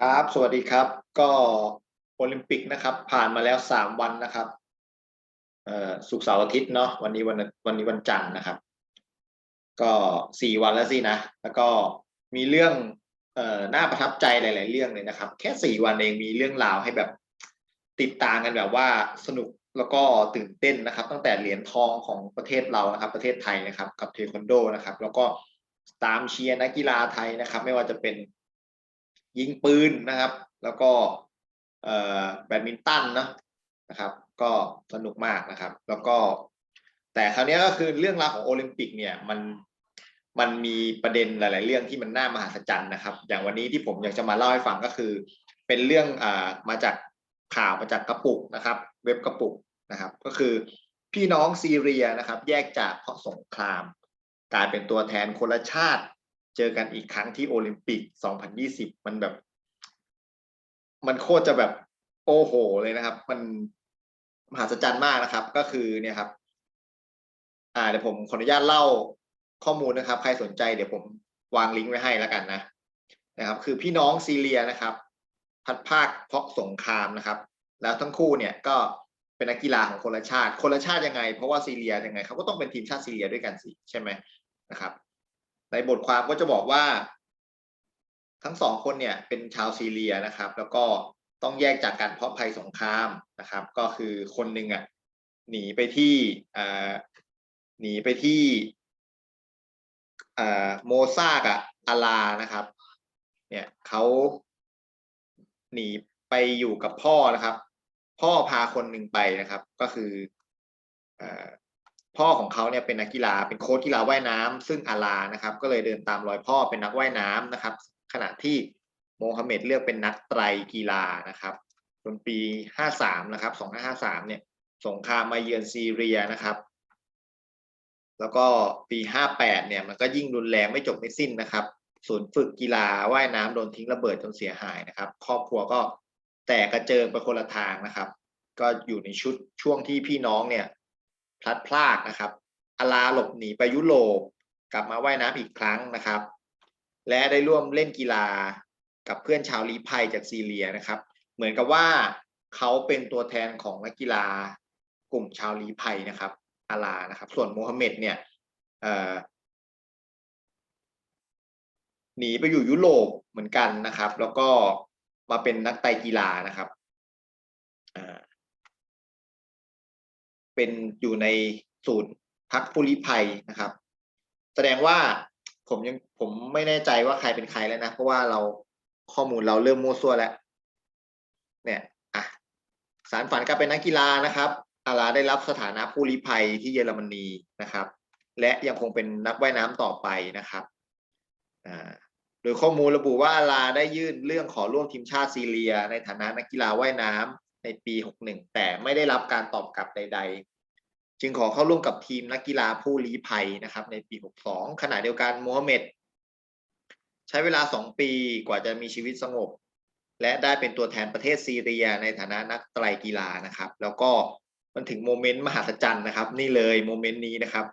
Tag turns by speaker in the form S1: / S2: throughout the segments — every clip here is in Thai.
S1: ครับ สวัสดีครับ ก็โอลิมปิกนะครับ ผ่านมาแล้วสามวันนะครับเอ่อศุกร์เสาร์อาทิตย์เนาะวันนี้วันวันนี้วันจันทร์นะครับ ก็สี่วันแล้วสินะ แล้วก็มีเรื่องเอ่อน่าประทับใจหลาย ๆ เรื่องเลยนะครับ แค่สี่วันเองมีเรื่องราวให้แบบติดตามกันแบบว่าสนุกแล้วก็ตื่นเต้นนะครับ ตั้งแต่เหรียญทองของประเทศเรานะครับ ประเทศไทยนะครับ กับเทควันโดนะครับ แล้วก็ ตามเชียร์นักกีฬาไทยนะครับ ไม่ว่าจะเป็นยิงปืนนะครับ แล้วก็แบดมินตันเนะนะครับ ก็สนุกมากนะครับ แล้วก็ แต่คราวนี้ก็คือเรื่องราวของโอลิมปิกเนี่ยมันมันมีประเด็นหลาย ๆ เรื่องที่มันน่ามหัศจรรย์นะครับ อย่างวันนี้ที่ผมอยากจะมาเล่าให้ฟังก็คือ เป็นเรื่องอ่ามาจากข่าวมาจากกระปุกนะครับ เว็บกระปุกนะครับ ก็คือพี่น้องซีเรียนะครับ แยกจากเพราะสงคราม กลายเป็นตัวแทนคนละชาติ เจอกันอีกครั้งที่โอลิมปิก 2020 มันแบบ มันโคตรจะแบบโอ้โหเลยนะครับ มันมหัศจรรย์มากนะครับ ก็คือเนี่ยครับ อ่าเดี๋ยวผมขออนุญาตเล่าข้อมูลนะครับ ใครสนใจเดี๋ยวผมวางลิงก์ไว้ให้แล้วกันนะนะครับ คือพี่น้องซีเรียนะครับ พัดภาคเพราะสงครามนะครับ แล้วทั้งคู่เนี่ยก็เป็นนักกีฬาของคนละชาติ คนละชาติยังไง เพราะว่าซีเรียยังไงเขาก็ต้องเป็นทีมชาติซีเรียด้วยกันสิใช่ไหม นะครับ ในบทความก็จะบอกว่า ทั้งสองคนเนี่ยเป็นชาวซีเรียนะครับ แล้วก็ต้องแยกจากการเพราะภัยสงครามนะครับ ก็คือคนหนึ่งอะหนีไปที่อ่าหนีไปที่อ่าโมซากับอาลานะครับ เนี่ยเขาหนีไปอยู่กับพ่อนะครับ พ่อพาคนหนึ่งไปนะครับ ก็คืออ่า พ่อของเขาเนี่ยเป็นนักกีฬาเป็นโค้ชกีฬาว่ายน้ำซึ่งอาลานะครับ ก็เลยเดินตามรอยพ่อเป็นนักว่ายน้ำนะครับ ขณะที่โมฮัมเหม็ดเลือกเป็นนักไตรกีฬานะครับจนปี 53 นะครับ 2553 เนี่ย สงครามมาเยือนซีเรียนะครับ แล้วก็ปี 58 เนี่ย มันก็ยิ่งรุนแรงไม่จบไม่สิ้นนะครับ ศูนย์ฝึกกีฬาว่ายน้ำโดนทิ้งระเบิดจนเสียหายนะครับ ครอบครัวก็แตกกระเจิงไปคนละทางนะครับ ก็อยู่ในชุดช่วงที่พี่น้องเนี่ย พลัดพรากนะครับอาลาหลบหนีไปยุโรปกลับมาว่ายน้ำอีกครั้งนะครับ และได้ร่วมเล่นกีฬากับเพื่อนชาวลีภัยจากซีเรียนะครับ เหมือนกับว่าเขาเป็นตัวแทนของนักกีฬากลุ่มชาวลีภัยนะครับอาลานะครับ ส่วนโมฮัมเหม็ดเนี่ยหนีไปอยู่ยุโรปเหมือนกันนะครับ แล้วก็มาเป็นนักไตกีฬานะครับอ่า เป็นอยู่ในศูนย์พักผู้ลี้ภัยนะครับ แสดงว่าผมยังผมไม่แน่ใจว่าใครเป็นใครแล้วนะ เพราะว่าเราข้อมูลเราเริ่มมั่วซั่วแล้ว เนี่ยอะสารฝันการเป็นนักกีฬานะครับอาลาได้รับสถานะผู้ลี้ภัยที่เยอรมนีนะครับ และยังคงเป็นนักว่ายน้ำต่อไปนะครับอ่าโดยข้อมูลระบุว่าอาลาได้ยื่นเรื่องขอร่วมทีมชาติซีเรีย ในฐานะนักกีฬาว่ายน้ำในปี 61 แต่ไม่ได้รับการตอบกลับใดๆ จึงขอเข้าร่วมกับทีมนักกีฬาผู้ลี้ภัยนะครับ ในปี 62 ขณะเดียวกันโมฮัมเหม็ดใช้เวลา 2 ปีกว่าจะมีชีวิตสงบ และได้เป็นตัวแทนประเทศซีเรียในฐานะนักไตรกีฬานะครับ แล้วก็มันถึงโมเมนต์มหัศจรรย์นะครับ นี่เลยโมเมนต์นี้นะครับ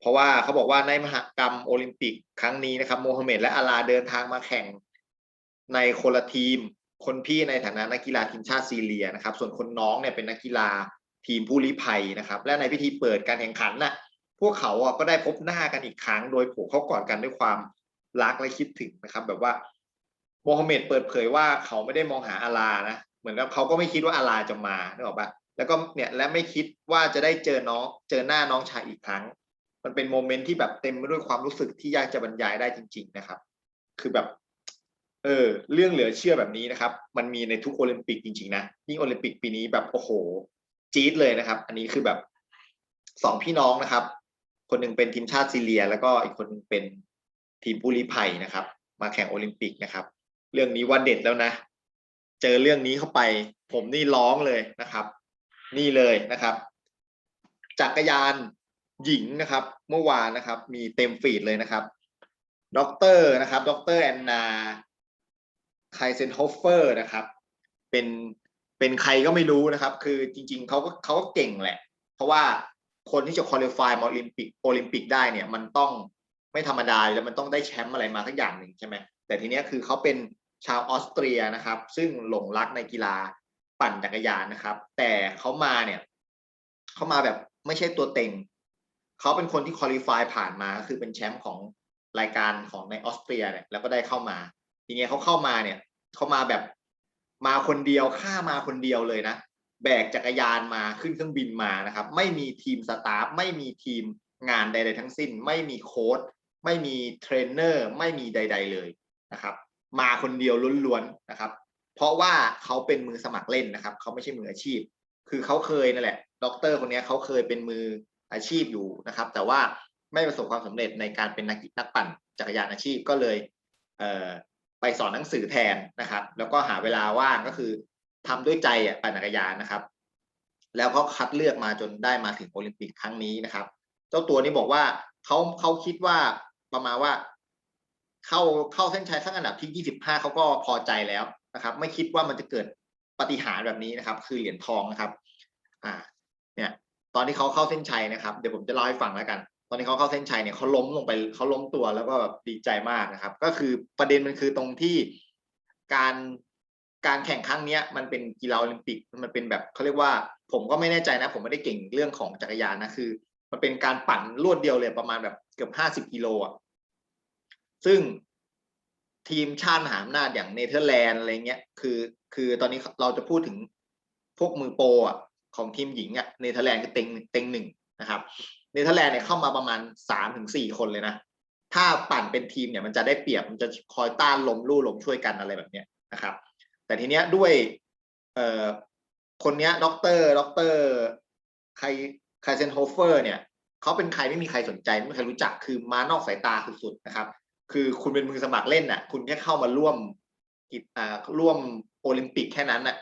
S1: เพราะว่าเขาบอกว่าในมหกรรมโอลิมปิกครั้งนี้นะครับโมฮัมเหม็ดและอาลาเดินทางมาแข่งในคนละทีม คนพี่ในฐานะนักกีฬาทีมชาติซีเรียนะครับ ส่วนคนน้องเนี่ยเป็นนักกีฬา ทีมผู้ลี้ภัยนะครับ และในพิธีเปิดการแข่งขันน่ะพวกเขาอะก็ได้พบหน้ากันอีกครั้ง โดยผูกเข้ากอดกันด้วยความรักและคิดถึงนะครับ แบบว่าโมฮัมเหม็ดเปิดเผยว่าเขาไม่ได้มองหาอาลานะเหมือนกับเขาก็ไม่คิดว่าอาลาจะมานึกออกปะแล้วก็เนี่ยและไม่คิดว่าจะได้เจอน้องเจอหน้าน้องชายอีกครั้ง มันเป็นโมเมนต์ที่แบบเต็มไปด้วยความรู้สึกที่ยากจะบรรยายได้จริง ๆ นะครับ คือแบบ เออ เรื่องเหลือเชื่อแบบนี้นะครับ มันมีในทุกโอลิมปิกจริงๆนะยิ่งโอลิมปิกปีนี้แบบโอ้โห จี๊ดเลยนะครับ อันนี้คือแบบสองพี่น้องนะครับ คนหนึ่งเป็นทีมชาติซีเรีย แล้วก็อีกคนนึงเป็นทีมผู้ลี้ภัยนะครับ มาแข่งโอลิมปิกนะครับ เรื่องนี้ว่าเด็ดแล้วนะ เจอเรื่องนี้เข้าไป ผมนี่ร้องเลยนะครับ นี่เลยนะครับ จักรยานหญิงนะครับ เมื่อวานนะครับ มีเต็มฟีดเลยนะครับด็อกเตอร์นะครับด็อกเตอร์แอนนาไคเซนโฮฟเฟอร์นะครับ เป็น เป็นใครก็ไม่รู้นะครับ คือจริงๆเขาก็เขาก็เก่งแหละ เพราะว่าคนที่จะคุริฟายมาโอลิมปิกโอลิมปิกได้เนี่ย มันต้องไม่ธรรมดาแล้วมันต้องได้แชมป์อะไรมาสักอย่างหนึ่งใช่ไหมแต่ทีเนี้ยคือเขาเป็นชาวออสเตรียนะครับ ซึ่งหลงรักในกีฬาปั่นจักรยานนะครับ แต่เขามาเนี่ยเขามาแบบไม่ใช่ตัวเต็งเขาเป็นคนที่คุริฟายผ่านมาคือเป็นแชมป์ของรายการของในออสเตรียเนี่ยแล้วก็ได้เข้ามา ทีเนี้ยเขาเข้ามาเนี่ยเขามาแบบ มาคนเดียวข้ามาคนเดียวเลยนะ แบกจักรยานมาขึ้นเครื่องบินมานะครับ ไม่มีทีมสตาฟไม่มีทีมงานใด ๆ ทั้งสิ้น ไม่มีโค้ชไม่มีเทรนเนอร์ไม่มีใด ๆเลยนะครับ มาคนเดียวล้วนๆนะครับ เพราะว่าเขาเป็นมือสมัครเล่นนะครับ เขาไม่ใช่มืออาชีพ คือเขาเคยนั่นแหละด็อกเตอร์คนนี้เขาเคยเป็นมืออาชีพอยู่นะครับ แต่ว่าไม่ประสบความสำเร็จในการเป็นนักนักปั่นจักรยานอาชีพก็เลยเอ ไปสอนหนังสือแทนนะครับ แล้วก็หาเวลาว่างก็คือทำด้วยใจอะปั่นจักรยานนะครับ แล้วเขาคัดเลือกมาจนได้มาถึงโอลิมปิกครั้งนี้นะครับ เจ้าตัวนี้บอกว่าเขาเขาคิดว่าประมาณว่า เข้าเข้าเส้นชัยขั้นอันดับที่25เขาก็พอใจแล้วนะครับ ไม่คิดว่ามันจะเกิดปาฏิหารย์แบบนี้นะครับ คือเหรียญทองนะครับ อ่า เนี่ย ตอนที่เขาเข้าเส้นชัยนะครับ เดี๋ยวผมจะเล่าให้ฟังแล้วกัน ตอนที่เขาเข้าเส้นชัยเนี่ยเขาล้มลงไปเขาล้มตัวแล้วก็แบบดีใจมากนะครับ ก็คือประเด็นมันคือตรงที่การการแข่งครั้งเนี้ยมันเป็นกีฬาโอลิมปิกมันเป็นแบบเขาเรียกว่า ผมก็ไม่แน่ใจนะ ผมไม่ได้เก่งเรื่องของจักรยานนะคือ มันเป็นการปั่นรวดเดียวเลยประมาณแบบเกือบห้าสิบกิโลอะซึ่งทีมชาติมหาอำนาจอย่างเนเธอร์แลนด์อะไรเงี้ยคือคือตอนนี้เราจะพูดถึงพวกมือโปรอะของทีมหญิงอะเนเธอร์แลนด์คือเต็งเต็งหนึ่งนะครับ เนเธอร์แลนด์เนี่ยเข้ามาประมาณสามถึงสี่คนเลยนะ ถ้าปั่นเป็นทีมเนี่ยมันจะได้เปรียบมันจะคอยต้านลมลู่ลมช่วยกันอะไรแบบเนี้ยนะครับ แต่ทีเนี้ยด้วยเอ่อคนเนี้ยด็อกเตอร์ด็อกเตอร์ไคไครเซนโฮเฟอร์เนี่ยเขาเป็นใครไม่มีใครสนใจไม่มีใครรู้จักคือมานอกสายตาสุดๆนะครับ คือคุณเป็นมือสมัครเล่นน่ะ คุณแค่เข้ามาร่วมกิจอ่าร่วมโอลิมปิกแค่นั้นน่ะ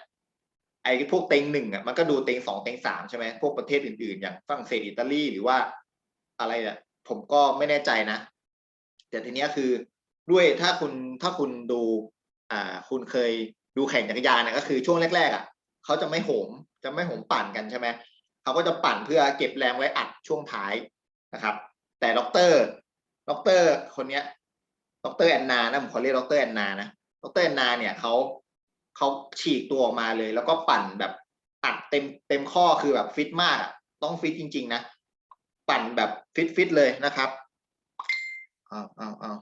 S1: ไอ้พวกเต็งหนึ่งอะมันก็ดูเต็งสองเต็งสามใช่ไหมพวกประเทศอื่นๆ อย่างฝรั่งเศสอิตาลีหรือว่าอะไรอะผมก็ไม่แน่ใจนะ แต่ทีเนี้ยคือด้วยถ้าคุณถ้าคุณดูอ่าคุณเคยดูแข่งจักรยานนะก็คือช่วงแรกๆอะเขาจะไม่โหมจะไม่โหมปั่นกันใช่ไหมเขาก็จะปั่นเพื่อเก็บแรงไว้อัดช่วงท้ายนะครับ แต่ด็อกเตอร์ด็อกเตอร์คนเนี้ยด็อกเตอร์แอนนานะผมขอเรียกด็อกเตอร์แอนนานะด็อกเตอร์แอนนาเนี่ยเขา เขาฉีกตัวออกมาเลย แล้วก็ปั่นแบบอัดเต็มเต็มข้อคือแบบฟิตมากต้องฟิตจริง ๆ นะ ปั่นแบบฟิตฟิตเลยนะครับเอาเอาเอา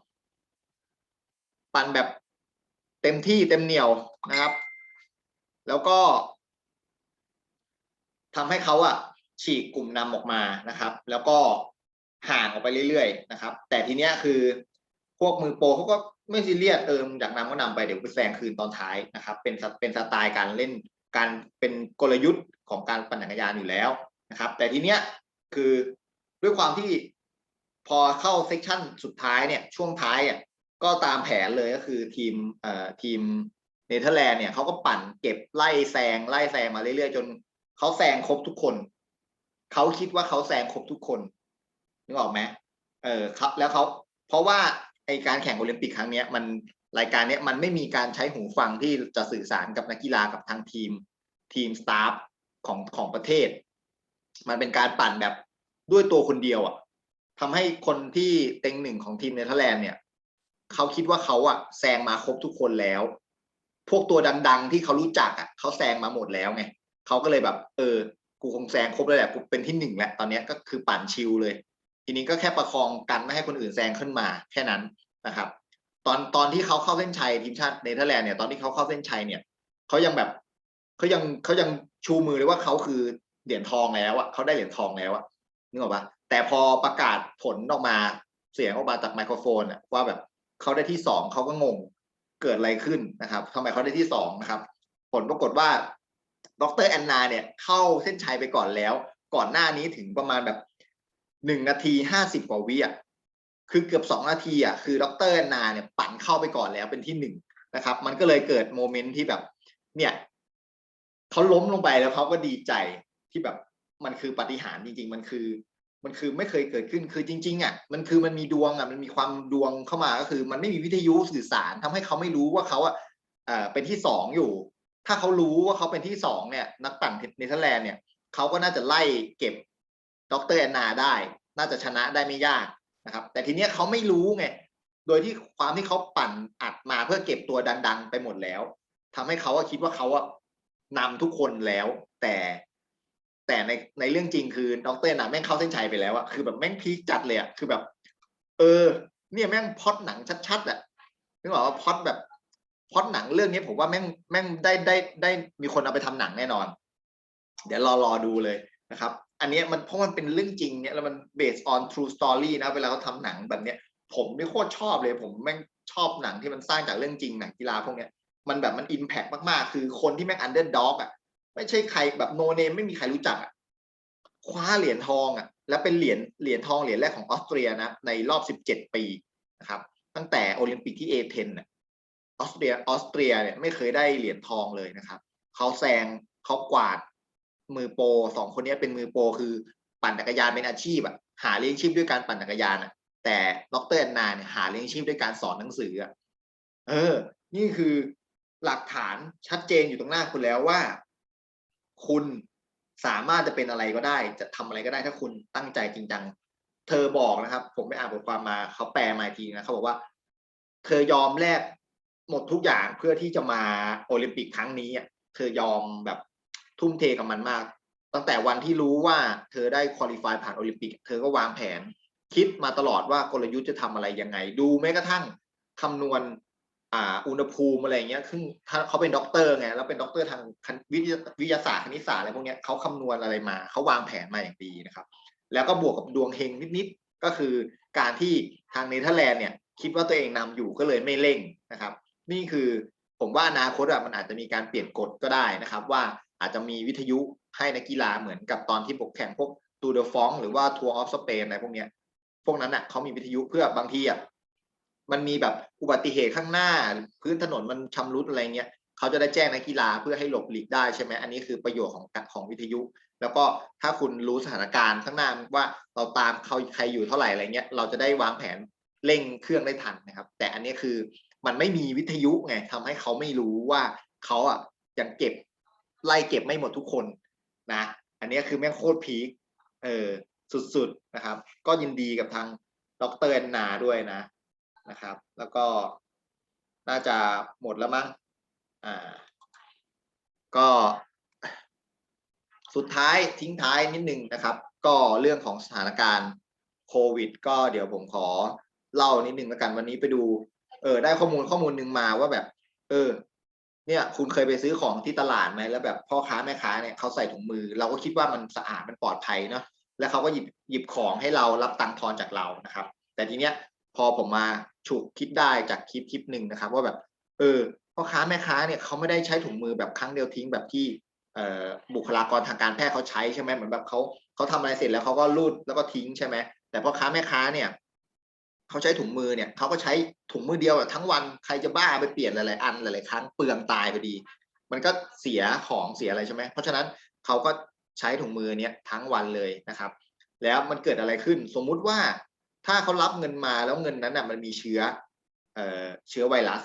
S1: ปั่นแบบเต็มที่เต็มเหนียวนะครับ แล้วก็ทำให้เขาอะฉีกกลุ่มนำออกมานะครับ แล้วก็ห่างออกไปเรื่อยๆนะครับ แต่ทีเนี้ยคือพวกมือโปรเขาก็ ไม่ซีเรียสเอออยากนำก็นำไปเดี๋ยวไปแซงคืนตอนท้ายนะครับ เป็นเป็นสไตล์การเล่นการเป็นกลยุทธ์ของการปั่นจักรยานอยู่แล้วนะครับ แต่ทีเนี้ยคือด้วยความที่พอเข้าเซกชันสุดท้ายเนี่ยช่วงท้ายอะก็ตามแผนเลยก็คือทีมเอ่อทีมเนเธอร์แลนด์เนี่ยเขาก็ปั่นเก็บไล่แซงไล่แซงมาเรื่อยๆ จนเขาแซงครบทุกคนเขาคิดว่าเขาแซงครบทุกคนนึกออกไหมเออครับ แล้วเขาเพราะว่า ไอการแข่งโอลิมปิกครั้งเนี้ยมันรายการเนี้ยมันไม่มีการใช้หูฟังที่จะสื่อสารกับนักกีฬากับทางทีมทีมสตาฟของของประเทศ มันเป็นการปั่นแบบด้วยตัวคนเดียวอะทำให้คนที่เต็งหนึ่งของทีมเนเธอร์แลนด์เนี่ยเขาคิดว่าเขาอะแซงมาครบทุกคนแล้ว พวกตัวดัง ๆ ที่เขารู้จักอะเขาแซงมาหมดแล้วไงเขาก็เลยแบบ เออ กูคงแซงครบแล้วแหละกูเป็นที่หนึ่งแล้วตอนนี้ก็คือปั่นชิลเลย ทีนี้ก็แค่ประคองกันไม่ให้คนอื่นแซงขึ้นมาแค่นั้นนะครับ ตอนตอนที่เขาเข้าเส้นชัยทีมชาติเนเธอร์แลนด์เนี่ยตอนที่เขาเข้าเส้นชัยเนี่ยเขายังแบบเขายังเขายังชูมือเลยว่าเขาคือเหรียญทองแล้วอะเขาได้เหรียญทองแล้วอะนึกออกปะแต่พอประกาศผลออกมาเสียงออกมาจากไมโครโฟนอะว่าแบบเขาได้ที่สองเขาก็งงเกิดอะไรขึ้นนะครับทำไมเขาได้ที่สองนะครับ ผลปรากฏว่าดรแอนนาเนี่ยเข้าเส้นชัยไปก่อนแล้ว ก่อนหน้านี้ถึงประมาณแบบ หนึ่งนาทีห้าสิบกว่าวิอะคือเกือบสองนาทีอะคือดรแอนนาเนี่ยปั่นเข้าไปก่อนแล้วเป็นที่หนึ่งนะครับ มันก็เลยเกิดโมเมนต์ที่แบบ เนี่ยเขาล้มลงไปแล้วเขาก็ดีใจที่แบบมันคือปาฏิหารย์จริง ๆ มันคือ มันคือไม่เคยเกิดขึ้นคือจริง ๆ อะ มันคือมันมีดวงอะมันมีความดวงเข้ามาก็คือ มันไม่มีวิทยุสื่อสารทำให้เขาไม่รู้ว่าเขาอะเอ่อเป็นที่สองอยู่ ถ้าเขารู้ว่าเขาเป็นที่สองเนี่ย นักปั่นเนเธอร์แลนด์เนี่ยเขาก็น่าจะไล่เก็บ ดรแอนนาได้ น่าจะชนะได้ไม่ยากนะครับ แต่ทีเนี้ยเขาไม่รู้ไง โดยที่ความที่เขาปั่นอัดมาเพื่อเก็บตัวดัง ๆ ไปหมดแล้วทำให้เขาอะคิดว่าเขาอะนำทุกคนแล้ว แต่แต่ในในเรื่องจริงคือดรน่ะแม่งเข้าเส้นชัยไปแล้วอะคือแบบแม่งพีคจัดเลยอะคือแบบ เออ เนี่ยแม่งพอดหนังชัดๆอะนึกออกว่าพอดแบบพอดหนังเรื่องนี้ผมว่าแม่งแม่งได้ได้ได้มีคนเอาไปทำหนังแน่นอน เดี๋ยวรอรอดูเลยนะครับ อันเนี้ยมันเพราะมันเป็นเรื่องจริงเนี่ยแล้วมัน based on true story นะเวลาเขาทำหนังแบบเนี้ยผมไม่โคตรชอบเลย ผมแม่งชอบหนังที่มันสร้างจากเรื่องจริงหนังกีฬาพวกเนี้ยมันแบบมันอิมแพกมากๆ คือคนที่แม่งอันเดอร์ด็อกอะไม่ใช่ใครแบบโนเนมไม่มีใครรู้จักอะคว้าเหรียญทองอะ และเป็นเหรียญเหรียญทองเหรียญแรกของออสเตรียนะในรอบ 17 ปีนะครับ ตั้งแต่โอลิมปิกที่เอเธนน่ะออสเตรียออสเตรียเนี่ยไม่เคยได้เหรียญทองเลยนะครับเขาแซงเขากวาด มือโปรสองคนนี้เป็นมือโปรคือปั่นจักรยานเป็นอาชีพอะหาเลี้ยงชีพด้วยการปั่นจักรยานอะแต่ดรแอนนาเนี่ยหาเลี้ยงชีพด้วยการสอนหนังสืออะเออ นี่คือหลักฐานชัดเจนอยู่ตรงหน้าคุณแล้วว่า คุณสามารถจะเป็นอะไรก็ได้ จะทำอะไรก็ได้ถ้าคุณตั้งใจจริงจังเธอบอกนะครับ ผมไปอ่านบทความมาเขาแปลมาทีนะเขาบอกว่า เธอยอมแลกหมดทุกอย่างเพื่อที่จะมาโอลิมปิกครั้งนี้อะเธอยอมแบบ ทุ่มเทกับมันมาก ตั้งแต่วันที่รู้ว่าเธอได้คุริฟายผ่านโอลิมปิก เธอก็วางแผน คิดมาตลอดว่ากลยุทธ์จะทำอะไรยังไง ดูแม้กระทั่งคำนวณอุณหภูมิอะไรเงี้ยซึ่งถ้าเขาเป็นด็อกเตอร์ไงแล้วเป็นด็อกเตอร์ทางวิทยาวิทยาศาสตร์คณิตศาสตร์อะไรพวกเนี้ยเขาคำนวณอะไรมาเขาวางแผนมาอย่างดีนะครับ แล้วก็บวกกับดวงเฮงนิดๆก็คือการที่ทางเนเธอร์แลนด์เนี่ยคิดว่าตัวเองนำอยู่ก็เลยไม่เร่งนะครับ นี่คือผมว่าอนาคตอะมันอาจจะมีการเปลี่ยนกฎก็ได้นะครับ ว่า อาจจะมีวิทยุให้นักกีฬาเหมือนกับตอนที่ปกแข่งพวกตูเดอฟองหรือว่าทัวร์ออฟสเปนอะไรพวกเนี้ย พวกนั้นอะเขามีวิทยุเพื่อบางทีอะมันมีแบบอุบัติเหตุข้างหน้า พื้นถนนมันชำรุดอะไรเงี้ยเขาจะได้แจ้งนักกีฬาเพื่อให้หลบหลีกได้ใช่ไหมอันนี้คือประโยชน์ของของวิทยุ แล้วก็ถ้าคุณรู้สถานการณ์ข้างหน้าว่าเราตามเขาใครอยู่เท่าไหร่อะไรเงี้ยเราจะได้วางแผนเร่งเครื่องได้ทันนะครับ แต่อันนี้คือมันไม่มีวิทยุไงทำให้เขาไม่รู้ว่าเขาอะยังเก็บ ไล่เก็บไม่หมดทุกคนนะ อันนี้คือแม่งโคตรพีคเออสุดๆนะครับ ก็ยินดีกับทางดรแอนนาด้วยนะนะครับ แล้วก็น่าจะหมดแล้วมั้งอ่า ก็สุดท้ายทิ้งท้ายนิดนึงนะครับ ก็เรื่องของสถานการณ์โควิด ก็เดี๋ยวผมขอเล่านิดนึงแล้วกันวันนี้ไปดู เออ ได้ข้อมูลข้อมูลหนึ่งมาว่าแบบ เออ เนี่ยคุณเคยไปซื้อของที่ตลาดไหมแล้วแบบพ่อค้าแม่ค้าเนี่ยเขาใส่ถุงมือ เราก็คิดว่ามันสะอาดมันปลอดภัยเนาะแล้วเขาก็หยิบหยิบของให้เรารับตังค์ทอนจากเรานะครับ แต่ทีเนี้ยพอผมมาฉุกคิดได้จากคลิปคลิปหนึ่งนะครับ ว่าแบบ เออพ่อค้าแม่ค้าเนี่ยเขาไม่ได้ใช้ถุงมือแบบครั้งเดียวทิ้งแบบที่เออบุคลากรทางการแพทย์เขาใช้ใช่ไหมเหมือนแบบเขาเขาทำอะไรเสร็จแล้วเขาก็รูดแล้วก็ทิ้งใช่ไหมแต่พ่อค้าแม่ค้าเนี่ย เขาใช้ถุงมือเนี่ยเขาก็ใช้ถุงมือเดียวอะทั้งวันใครจะบ้าไปเปลี่ยนหลายๆอันหลายๆครั้งเปลืองตายไปดี มันก็เสียของเสียอะไรใช่ไหมเพราะฉะนั้นเขาก็ใช้ถุงมือเนี่ยทั้งวันเลยนะครับ แล้วมันเกิดอะไรขึ้นสมมุติว่าถ้าเขารับเงินมาแล้วเงินนั้นน่ะมันมีเชื้อเอ่อเชื้อไวรัส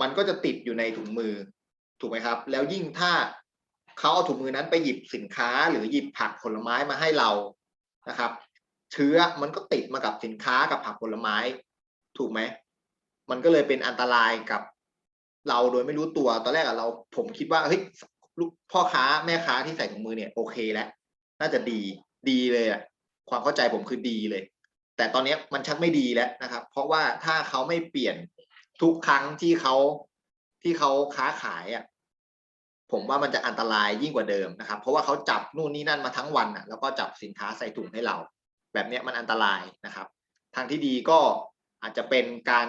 S1: มันก็จะติดอยู่ในถุงมือถูกไหมครับ แล้วยิ่งถ้าเขาเอาถุงมือนั้นไปหยิบสินค้าหรือหยิบผักผลไม้มาให้เรานะครับ เชื้อมันก็ติดมากับสินค้ากับผักผลไม้ ถูกไหม มันก็เลยเป็นอันตรายกับเราโดยไม่รู้ตัว ตอนแรกอะเราผมคิดว่าเฮ้ยลูกพ่อค้าแม่ค้าที่ใส่ถุงมือเนี่ยโอเคแล้ว น่าจะดีดีเลยอะความเข้าใจผมคือดีเลย แต่ตอนนี้มันชักไม่ดีแล้วนะครับ เพราะว่าถ้าเขาไม่เปลี่ยนทุกครั้งที่เขาที่เขาค้าขายอะผมว่ามันจะอันตรายยิ่งกว่าเดิมนะครับ เพราะว่าเขาจับนู่นนี่นั่นมาทั้งวันอะแล้วก็จับสินค้าใส่ถุงให้เรา แบบนี้มันอันตรายนะครับ ทางที่ดีก็อาจจะเป็นการ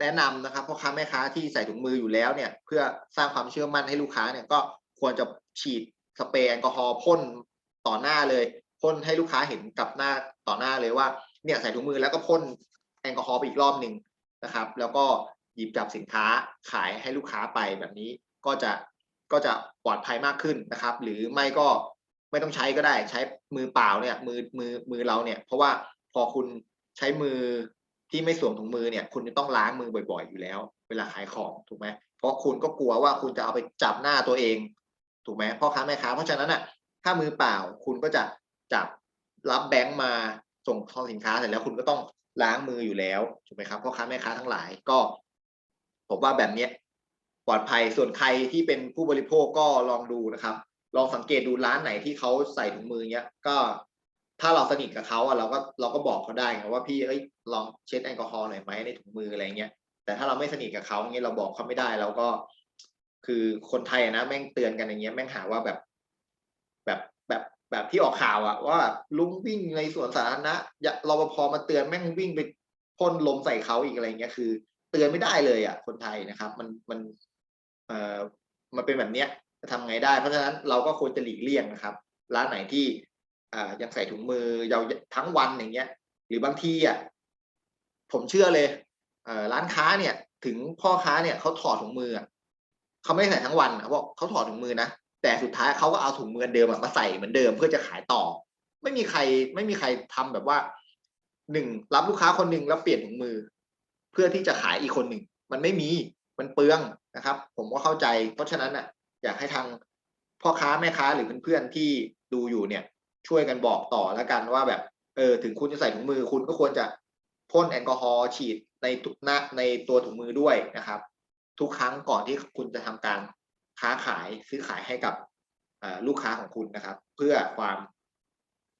S1: แนะนำนะครับพ่อค้าแม่ค้าที่ใส่ถุงมืออยู่แล้วเนี่ย เพื่อสร้างความเชื่อมั่นให้ลูกค้าเนี่ยก็ควรจะฉีดสเปรย์แอลกอฮอล์พ่นต่อหน้าเลยพ่นให้ลูกค้าเห็นกับหน้าต่อหน้าเลยว่าเนี่ยใส่ถุงมือแล้วก็พ่นแอลกอฮอล์ไปอีกรอบหนึ่งนะครับ แล้วก็หยิบจับสินค้าขายให้ลูกค้าไปแบบนี้ก็จะก็จะปลอดภัยมากขึ้นนะครับ หรือไม่ก็ ไม่ต้องใช้ก็ได้ ใช้มือเปล่าเนี่ย มือมือมือเราเนี่ย เพราะว่าพอคุณใช้มือที่ไม่สวมถุงมือเนี่ย คุณจะต้องล้างมือบ่อย ๆ อยู่แล้ว เวลาขายของถูกไหมเพราะคุณก็กลัวว่าคุณจะเอาไปจับหน้าตัวเอง ถูกไหมพ่อค้าแม่ค้าเพราะฉะนั้นอะ ถ้ามือเปล่าคุณก็จะจับรับแบงค์มาส่งทองสินค้าเสร็จแล้วคุณก็ต้องล้างมืออยู่แล้วถูกไหมครับพ่อค้าแม่ค้าทั้งหลายก็ผมว่าแบบเนี้ยปลอดภัยส่วนใครที่เป็นผู้บริโภคก็ลองดูนะครับ ลองสังเกตดูร้านไหนที่เขาใส่ถุงมือเนี้ย ก็ถ้าเราสนิทกับเขาอะเราก็เราก็บอกเขาได้ไงว่าพี่เอ้ยลองเช็ดแอลกอฮอล์หน่อยไหมในถุงมืออะไรเงี้ยแต่ถ้าเราไม่สนิทกับเขาเงี้ยเราบอกเขาไม่ได้เราก็ คือคนไทยนะแม่งเตือนกันอย่างเงี้ยแม่งหาว่าแบบ แบบแบบแบบที่ออกข่าวอะว่าลุงวิ่งในสวนสาธารณะอย่ารปภมาเตือนแม่งวิ่งไปพ่นลมใส่เขาอีกอะไรเงี้ยคือ เตือนไม่ได้เลยอะคนไทยนะครับ มันมันเอ่อมันเป็นแบบเนี้ย จะทำไงได้ เพราะฉะนั้นเราก็ควรจะหลีกเลี่ยงนะครับ ร้านไหนที่ยังใส่ถุงมือยาวทั้งวันอย่างเงี้ย หรือบางทีอะผมเชื่อเลยร้านค้าเนี่ย ถึงพ่อค้าเนี่ยเขาถอดถุงมือเขาไม่ใส่ทั้งวันเขาบอกเขาถอดถุงมือนะแต่สุดท้ายเขาก็เอาถุงมือเดิมมาใส่เหมือนเดิมเพื่อจะขายต่อ ไม่มีใครไม่มีใครทำแบบว่าหนึ่งรับลูกค้าคนหนึ่งแล้วเปลี่ยนถุงมือ เพื่อที่จะขายอีกคนหนึ่งมันไม่มีมันเปลืองนะครับ ผมก็เข้าใจ เพราะฉะนั้นอะ อยากให้ทางพ่อค้าแม่ค้าหรือเพื่อนๆที่ดูอยู่เนี่ย ช่วยกันบอกต่อแล้วกันว่าแบบเออถึงคุณจะใส่ถุงมือคุณก็ควรจะพ่นแอลกอฮอล์ฉีดในทุกหน้าในตัวถุงมือด้วยนะครับ ทุกครั้งก่อนที่คุณจะทำการค้าขายซื้อขายให้กับลูกค้าของคุณนะครับ เพื่อความ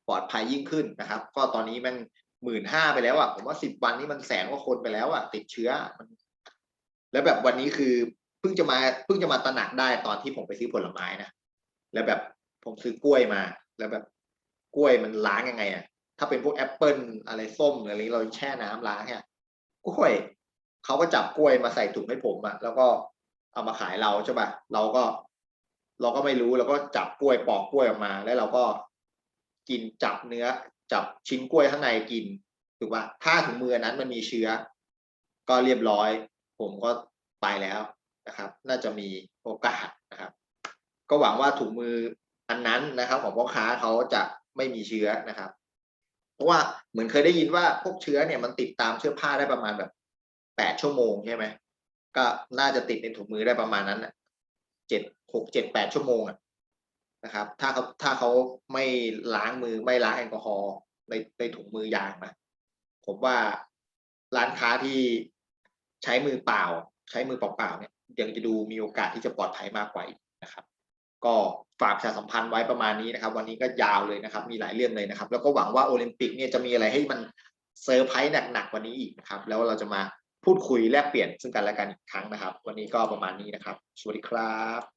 S1: ปลอดภัยยิ่งขึ้นนะครับ ก็ตอนนี้มันหมื่นห้าไปแล้วอะผมว่าสิบวันนี้มันแสนกว่าคนไปแล้วอะติดเชื้อมัน แล้วแบบวันนี้คือ พิ่งจะมาเพิ่งจะมาตระหนักได้ตอนที่ผมไปซื้อผลไม้นะแล้วแบบผมซื้อกล้วยมา แล้วแบบกล้วยมันล้างยังไงอะ ถ้าเป็นพวกแอปเปิลอะไรส้มอะไรเราแช่น้ำล้างเนี่ยกล้วยเขาก็จับกล้วยมาใส่ถุงให้ผมอะแล้วก็เอามาขายเราใช่ป่ะเราก็ เราก็ไม่รู้เราก็จับกล้วยปอกกล้วยออกมา แล้วเราก็กินจับเนื้อ จับชิ้นกล้วยข้างในกินถูกป่ะถ้าถุงมือนั้นมันมีเชื้อ ก็เรียบร้อย ผมก็ไปแล้ว นะครับ น่าจะมีโอกาสนะครับ ก็หวังว่าถุงมืออันนั้นนะครับ ของพ่อค้าเขาจะไม่มีเชื้อนะครับ เพราะว่าเหมือนเคยได้ยินว่าพวกเชื้อเนี่ยมันติดตามเชื้อผ้าได้ประมาณแบบแปดชั่วโมงใช่ไหมก็น่าจะติดในถุงมือได้ประมาณนั้นเจ็ดหกเจ็ดแปดชั่วโมงอะนะครับ ถ้าเขาถ้าเขาไม่ล้างมือไม่ล้างแอลกอฮอล์ในในถุงมือยางนะผมว่าร้านค้าที่ใช้มือเปล่า ใช้มือเปล่าๆเนี่ย ยังจะดูมีโอกาสที่จะปลอดภัยมากกว่าอีกนะครับ ก็ฝากประชาสัมพันธ์ไว้ประมาณนี้นะครับ วันนี้ก็ยาวเลยนะครับ มีหลายเรื่องเลยนะครับ แล้วก็หวังว่าโอลิมปิกเนี่ยจะมีอะไรให้มันเซอร์ไพรส์หนักๆกว่านี้อีกนะครับ แล้วเราจะมาพูดคุยแลกเปลี่ยนซึ่งกันและกันอีกครั้งนะครับ วันนี้ก็ประมาณนี้นะครับ สวัสดีครับ